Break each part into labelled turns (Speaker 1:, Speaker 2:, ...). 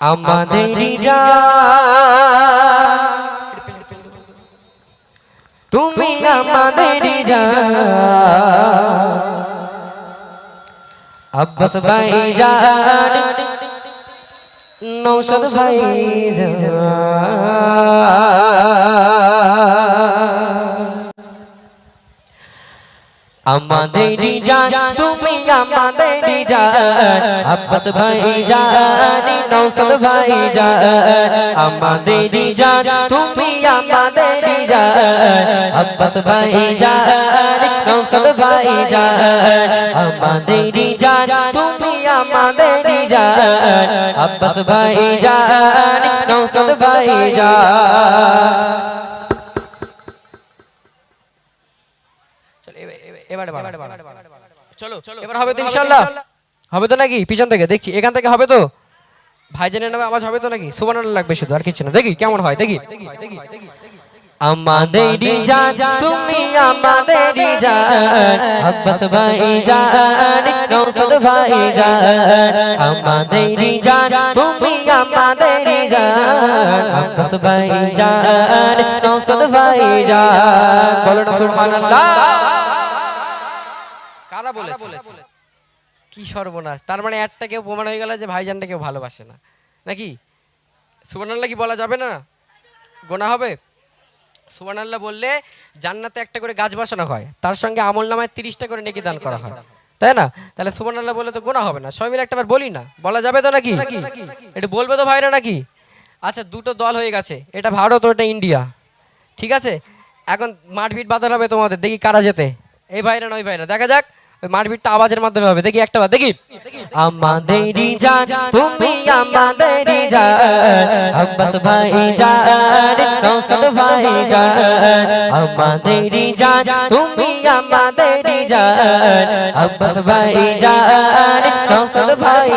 Speaker 1: আমাদের যা তুমি আমাদের আব্বাস ভাই যান নৌসদ ভাই আমাদের জান তুমি আমাদের জান আব্বাস ভাই জান নৌসদ ভাই জান। আমাদের জান তুমি আমাদের জান আব্বাস ভাই জান নৌসদ ভাই জান। আমাদের জান তুমি আমাদের জান আব্বাস ভাই জান নৌসদ ভাই জান এবারে চলো এবার হবে তো ইনশাল্লাহ। হবে তো নাকি? পিছন থেকে। দেখছি এখান থেকে হবে তো? ভাইজানের নামে আওয়াজ হবে তো নাকি? সুবান লাগবে শুধু আর কিছু না। দেখি কেমন হয় দেখি। আমাদের জান তুমি আমাদের জান আব্বাস ভাই জান নৌসদ ভাই জান আমাদের জান তুমি আমাদের জান আব্বাস ভাই জান নৌসদ ভাই জান বলো না সুবহানাল্লাহ। কারা বলেছে। কি সর্বনাশ। তার মানে একটা কেউ প্রমাণ হয়ে গেল যে ভাইজানটা কেউ ভালোবাসে না। নাকি? সুবর্ণাল্লাহ কি বলা যাবে না? গোনা হবে? সুবর্ণাল্লাহ বললে জান্নাতে একটা করে গাছ বসানো হয়। তার সঙ্গে আমল নামায় তিরিশটা করে নেকি দান করা হয়। তাই না? তাহলে সুবর্ণাল্লাহ বললে তো গোনা হবে না। সবাই মিলে একটাবার বলি না। বলা যাবে তো নাকি? এটা বলবে তো ভাইরা নাকি? আচ্ছা দুটো দল হয়ে গেছে। এটা ভারত ও এটা ইন্ডিয়া। ঠিক আছে? এখন মারপিট বাদল হবে তোমাদের। দেখি কারা যেতে এই ভাইরা নয় ভাইরা। দেখা যাক। মারপিটটা আওয়াজের মাধ্যমে হবে। দেখি একটা দেখি। আমাদেরই তুমি আমাদেরই আব্বাস ভাই জান নৌসদ ভাই আমাদেরই তুমি আমাদেরই আব্বাস ভাই জান নৌসদ ভাই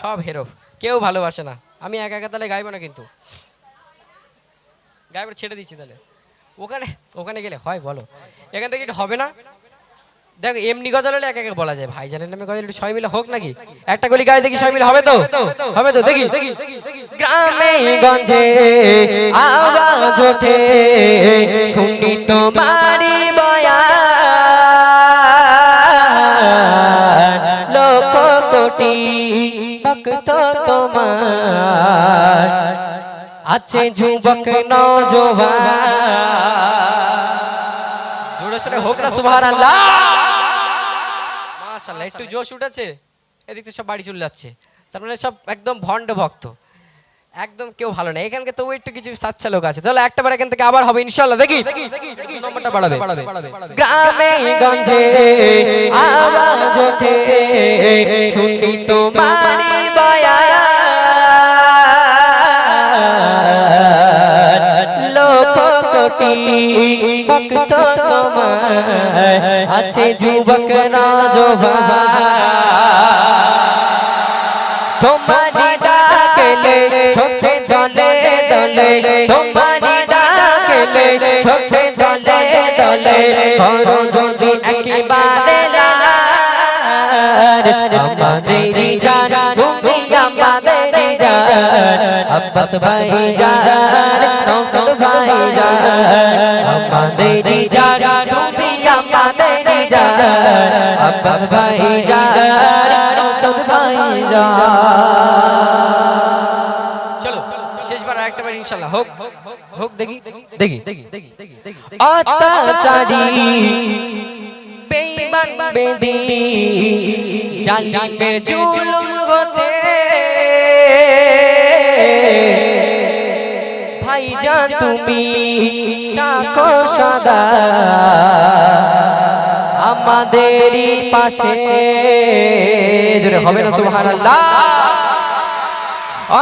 Speaker 1: সব হেরো, কেউ ভালোবাসে না। আমি একা একা তাহলে গাইবো না কিন্তু। গাইবো ছেড়ে দিচ্ছি তাহলে। ওখানে ওখানে গেলে হয়, বলো। এখান থেকে হবে না? দেখো, এমনি গজল হলে একা একা বলা যায়। ভাই জানেন নামে গজল সবাই মিলে হোক নাকি? একটা গলি গায়ে দেখি সবাই মিলে হবে তো? হবে তো? দেখি। গ্রামে গঞ্জে আওয়াজ ওঠে শুনি বয়া। লোক কোটি ভক্ত তোমার। আছে যুবক জোরে সোরে হোক না সুবহানাল্লাহ। মাশাআল্লাহ একটু জোশ উঠেছে? এদিক সব বাড়ি চলে যাচ্ছে। তার মানে সব একদম ভণ্ড ভক্ত। একদম কেউ ভালো না এখানকে তবু একটু কিছু সাচ্চা লোক আছে। চলো একটা বার এখান থেকে আবার হবে ইনশাআল্লাহ। দেখি নম্বরটা বাড়াবে। গ্রামে গঞ্জে আওয়াজ ওঠে। শুনি তোমারি ভক্ত আছে যুবক নজওয়ান তোমারি ডাকলে ছোটে দলে দলে তোমারি ডাকলে ছোটে দলে দলে করো যদি একেবারে লাল আমাদেরই জান তুমি আমাদেরই জান আব্বাস ভাই জান আমাদেরই জান তুমি আমাদেরই জান আব্বাস ভাই জান নৌসদ ভাই জান চলো শেষবার আরেকটা বার ইনশাআল্লাহ হোক হোক দেখি দেখি অত্যাচারী বেঈমান বেদি জালিমের জুলুম হতে ভাইজান তুমি সাকো সদা। আমাদেরই পাশে। জোরে হবে না সুবহানাল্লাহ।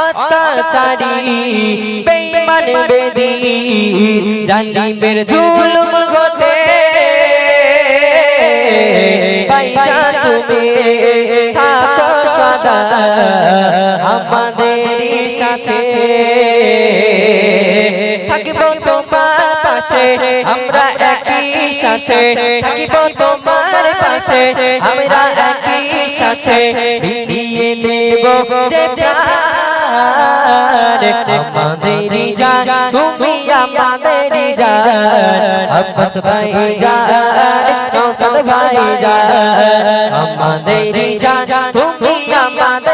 Speaker 1: অত্যাচারী বেঈমান বেদি জালিমের জুলুম ভাইজান তুমি থাকো সদা। আমাদের সাথে। থাকিব তোমার পাশে আমরা একই সাথে থাকিব তোমার পাশে
Speaker 2: আমরা একই সাথে ভিড়িয়ে দেব যে আমাদেরই জান তুমি আমাদেরই জান। আব্বাস ভাই জান নৌসাদ ভাই জান। আমাদেরই জান তুমি আমাদেরই জান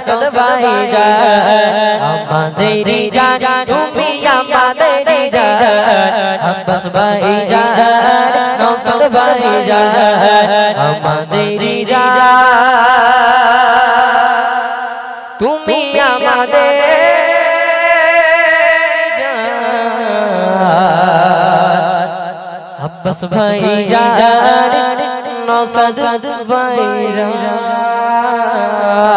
Speaker 2: নৌসাদ ভাই জান আমাদেরই জান তুমি আমাদেরই জান আব্বাস ভাই জান নৌসাদ ভাই জান তুমি আমাদের আব্বাস ভাই জান নসাদ ভাই তাকবীর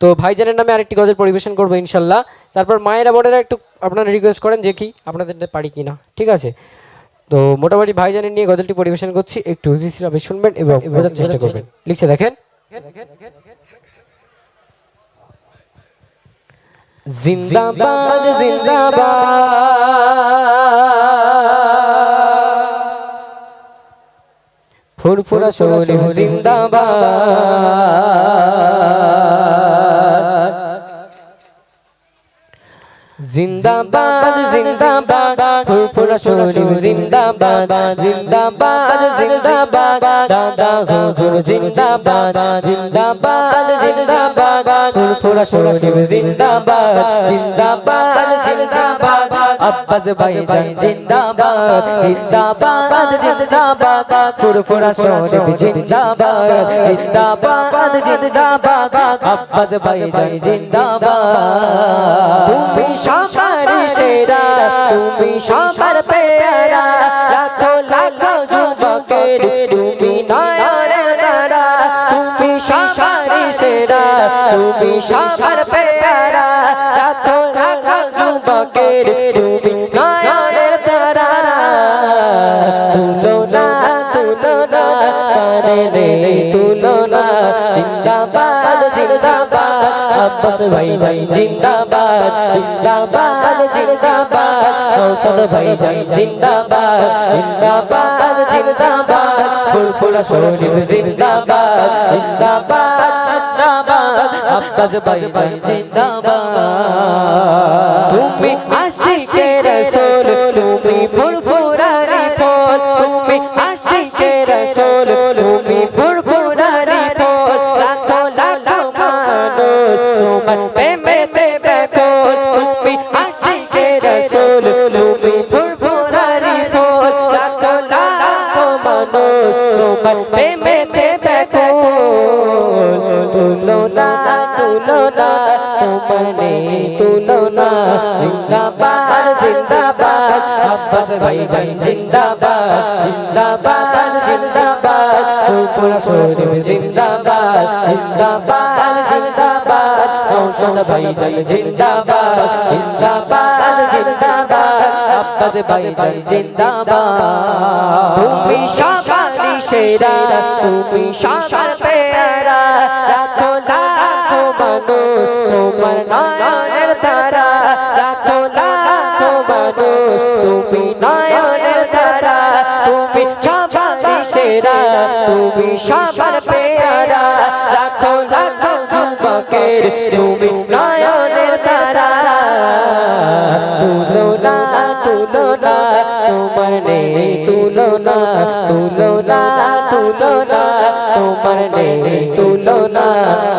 Speaker 1: তো ভাইজানের নামে আরেকটি গজল পরিবেশন করব ইনশাল্লাহ। তারপর মায়েরা বোনেরা একটু আপনারা রিকোয়েস্ট করেন যে কি আপনাদের পারি কি না ঠিক আছে? তো মোটামুটি ভাইজানের নিয়ে গজলটি পরিবেশন করছি। একটু শুনবেন এবং বোঝার চেষ্টা করবেন। লিখছে দেখেন। জিন্দাবাদ। জিন্দাবাদ। ফুরফুরা শরীফ জিন্দাবাদ। জিন্দাবাদ জিন্দাবাদ। ফুরফুরা শরীফ জিন্দাবাদ। জিন্দাবাদ জিন্দাবাদ। দাদা হুজুর জিন্দাবাদ। জিন্দাবাদ জিন্দাবাদ। ফুরফুরা শরীফ জিন্দাবাদ। জিন্দাবাদ জিন্দাবাদ। আব্বাস ভাইজান জিন্দাবাদ জিন্দাবাদ। জিন্দাবাদ ফুরফুরা শরীফ জিন্দাবাদ জিন্দাবাদ জিন্দাবাদ। আব্বাস ভাইজান জিন্দাবাদ। তুমি সবার সেরা তুমি সবার পেয়ারা। লাখো লাখো যুবকের তুমি নয়ন তারা। তুমি সবার সেরা তুমি সবার পেয়ারা। লাখো লাখো যুবকের তুমি রে তুলনা। জিন্দাবাদ জিন্দাবাদ। আব্বাস ভাই যাই জিন্দাবাদ। জিন্দাবাদ জিন্দাবাদ। কৌশল ভাই যাই জিন্দাবাদ। জিন্দাবাদ জিন্দাবাদ। ফুলফুলা শরীফ তুমি তোমার প্রেমেতে ব্যাকুল তুমি আশিকে রসুল তুমি ফুরফুরারি ফল লাখো লাখো মানুষ তোমার প্রেমেতে ব্যাকুল তুলনা তুলনা তোমার নেই তুলনা জিন্দাবাদ জিন্দাবাদ আব্বাস ভাই ভাই ফুলপুরা শরীফ জিন্দাবাদ জিন্দাবাদ জিন্দাবাদ, ঔষধ ভাই ভাই জিন্দাবাদ জিন্দাবাদ জিন্দাবাদ আব্বাস ভাই ভাই জিন্দাবাদ তুমি সবারই সেরা তুমি সবার পেয়ারা লাখো লাখো যুবকের তুমি নয়নের তারা। তুলনা তুলনা, তোমার নেই তুলনা তুলনা তুলনা, তোমার নেই তুলনা।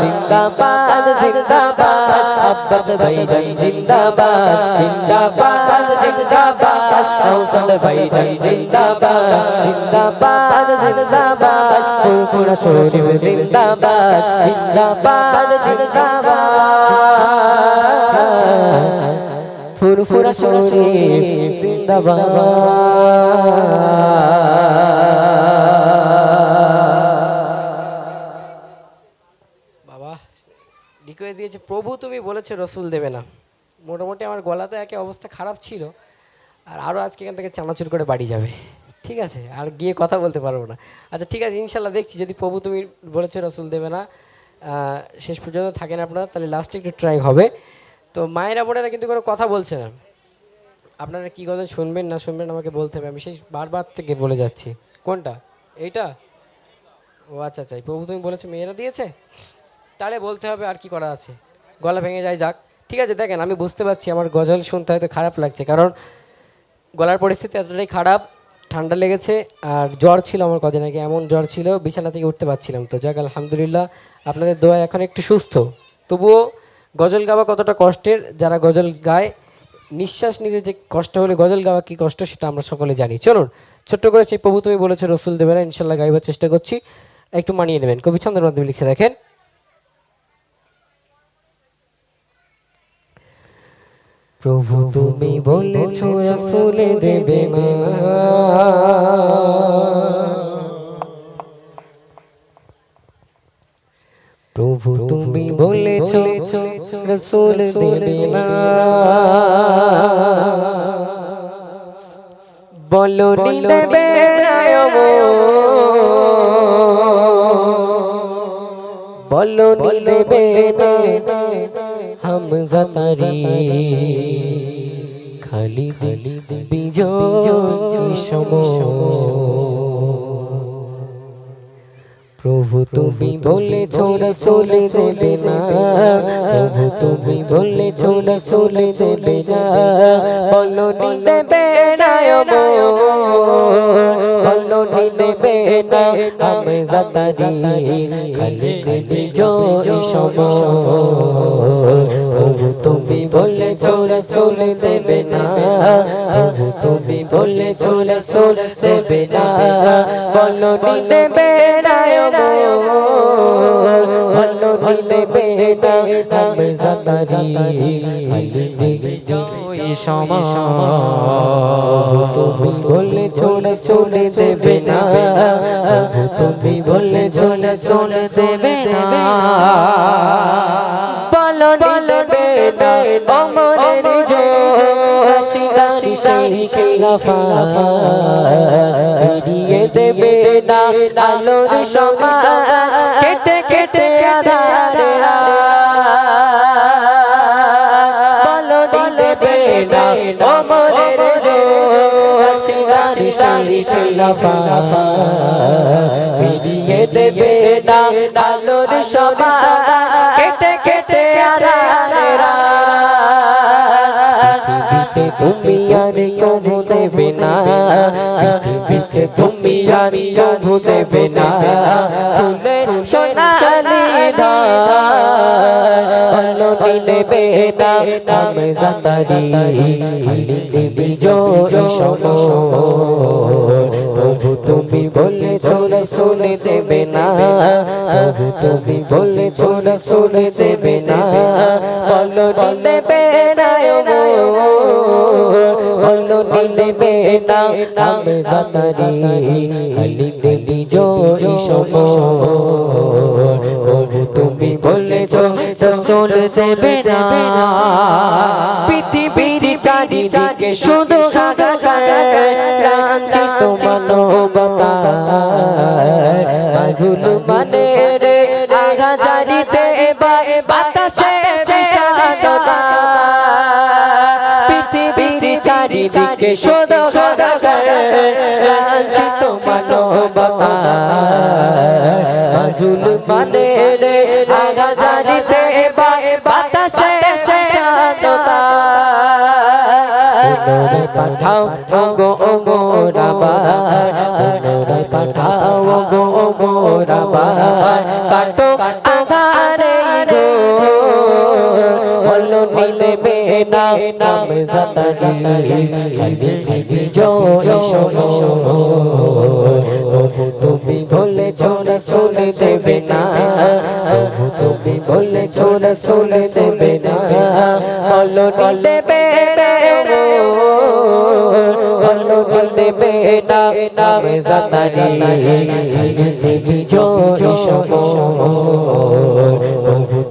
Speaker 1: জিন্দাবাদ জিন্দাবাদ, আব্বাস ভাই ভাই জিন্দাবাদ জিন্দাবাদ জিন্দাবাদ ঔষধ ভাই ভাই জিন্দাবাদ জিন্দাবাদ জিন্দাবাদ। ফুরফুরা শরীফ জিন্দাবাদ জিন্দাবাদ জিন্দাবাদ। ফুরফুরা শরীফ জিন্দাবাদ। দিয়েছে, প্রভু, তুমি বলেছ রসুল দেবে না। মোটামুটি আমার গলাতে একে অবস্থা খারাপ ছিল, আর আরও আজকে এখান থেকে চানাচুর করে বাড়ি যাবে। ঠিক আছে, আর গিয়ে কথা বলতে পারব না। আচ্ছা ঠিক আছে, ইনশাল্লাহ দেখছি। যদি প্রভু তুমি বলেছ রসুল দেবে না শেষ পর্যন্ত থাকেন আপনারা, তাহলে লাস্টে একটু ট্রাই হবে। তো মায়েরা, বোনেরা কিন্তু কোনো কথা বলছে না। আপনারা কী কথা শুনবেন না শুনবেন আমাকে বলতে হবে, আমি সেই বারবার থেকে বলে যাচ্ছি। কোনটা? এইটা? ও আচ্ছা আচ্ছা প্রভু তুমি বলেছ মেয়েরা দিয়েছে? তাহলে বলতে হবে আর কি করা আছে। গলা ভেঙে যায়, যাক। ঠিক আছে, দেখেন, আমি বুঝতে পারছি, আমার গজল শুনতে হয়তো খারাপ লাগছে, কারণ গলার পরিস্থিতি এতটাই খারাপ। ঠান্ডা লেগেছে, আর জ্বর ছিল আমার কদিন আগে, এমন জ্বর ছিল, বিছানা থেকে উঠতে পারছিলাম তো। যাক, আলহামদুলিল্লাহ, আপনাদের দোয়া এখন একটু সুস্থ। তবুও গজল গাওয়া কতটা কষ্টের, যারা গজল গায়, নিঃশ্বাস নিতে যে কষ্ট হলে গজল গাওয়া কি কষ্ট, সেটা আমরা সকলে জানি। চলুন, ছোট্ট করে সেই প্রভু তুমি বলেছ, রসুল দেবে না ইনশাল্লাহ গাইবার চেষ্টা করছি। একটু মানিয়ে নেবেন। কবি ছন্দের মাধ্যমে লিখে দেখেন প্রভু তুমি বলেছ রসুলে দেবে না। প্রভু তুমি বলেছ রসুল দেবে না। বলো দেবে বলো দেবে না। হামজা তারি খালিদ বিজয় সম প্রভু তুমি বলেছ রসুল দেবে না। প্রভু তুমি বলেছ রসুল দেবে না। বলো নি দেবে না বলো নি দেবে না। আমি জাতারি খালি দেবী জয় সম প্রভু তুমি বলেছ রসুল দেবে না। প্রভু তুমি বলেছ রসুল দেবে না। বলো নি দেবে না বলো না আমি জাতারি খালি দেবী জয়। তুমি না তুমি বলেছ রসুল দেবে না বলো নিলবে না অমরের জো হাসিদারি সেই খিলাফা। ফিরিয়ে দেবে না। আলোর সমা কেটে কেটে আধারে বলো নিলবে না। অমরের হাসিদারি সেই খিলাফা ফিরিয়ে দেবে না। আলোর কেটে কেটে আধারেরা তুমি আর কবু দেবে না। পৃথিবীতে তুমি আর কবু দেবে না। ফুলের সোনালি প্রভু তুমি বলে ছোড়া শুনে দেবে না। প্রভু তুমি বলে ছোড়া শুনে দেবে না। বলো দেবে নি দেবে না। আমি জাতারি খালি দেবী জয় সম প্রভু তুমি বলে ছোড়া শুনে দেবে না। পৃথিবীর চারিদিকে শুধু লাঞ্ছিত মানবতা মাজুল মানে চারিদিকে শুধু হাহাকার লাঞ্ছিত মানবতা মাজুল মানে রে আগা জারিতে বাতাসে বিষাদতা পুনরায় পাঠাও ওগো ও মোরাবার পুনরায় পাঠাও ওগো ও মোরাবার কাটো নিলেবে না। নাম জাতারি খালি দিবি জয় শোনো। প্রভু তুমি বলে ছোড়া শুনে দেবে না। প্রভু তুমি বলে ছোড়া শুনে দেবে না। বলো না। বলো নিলেবে না। নাম জাতারি খালি দিবি জয় শোনো।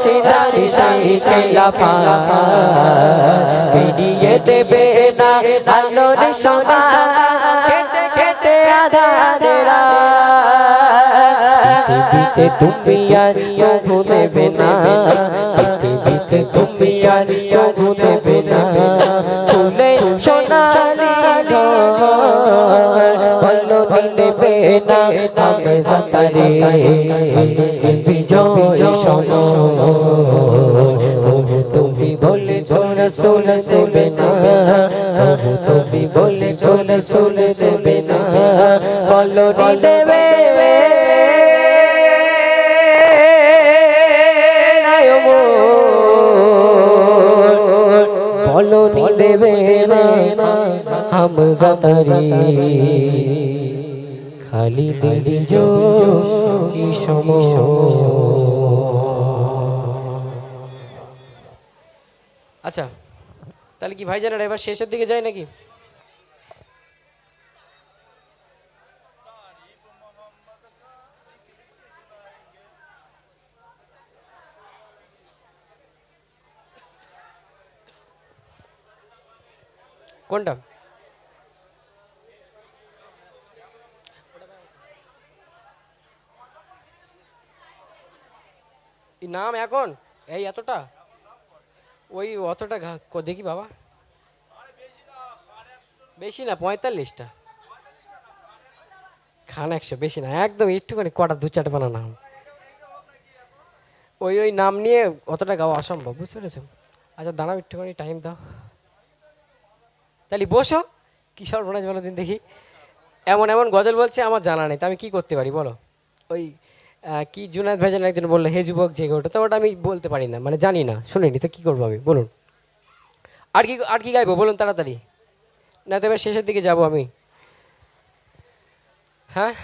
Speaker 1: রাশিদারি সেই খেলা পা ফিরিয়ে দেবে না আলোর সোনা কেটে কেটে আধারেরা পৃথিবীতে তুমি আর কেউ নেবে না পৃথিবীতে তুমি আর কেউ নেবে না ফুলে সোনালি বলো দেবে না আমি সাতারে বিজয় তুমি বলে ছোড়া শুনে দেবে না। তুমি বলে ছোড়া শুনে দেবে না। বলো দেবে। বলো দেবে না। হাম গাতারি খালি দিলি জো কি
Speaker 2: আচ্ছা তাহলে কি ভাই ভাইজানেরা এবার শেষের দিকে যায় নাকি? কোনটা? নাম এখন? এই এতটা? ওই অতটা দেখি বাবা। বেশি না, পঁয়তাল্লিশটা। খান একশো, বেশি না, একদম একটুখানি কটা দু চারটে বানা নাম। ওই ওই নাম নিয়ে অতটা গাওয়া অসম্ভব, বুঝতে পেরেছ? আচ্ছা দাঁড়াও, একটুখানি টাইম দাও। তাহলে বসো কী সর্বনাশ বলো দিন দেখি। এমন এমন গজল বলছে, আমার জানা নেই, তা আমি কি করতে পারি, বলো? ওই কি জুনাদ ভাইজান একজন বলল, হে যুবক যে ওটা তো ওটা আমি বলতে পারি না মানে জানি না, শুনিনি, তো কী করব আমি? বলুন। আর কি আর কি গাইবো? বলুন তাড়াতাড়ি। না তো এবার শেষের দিকে যাব আমি। হ্যাঁ?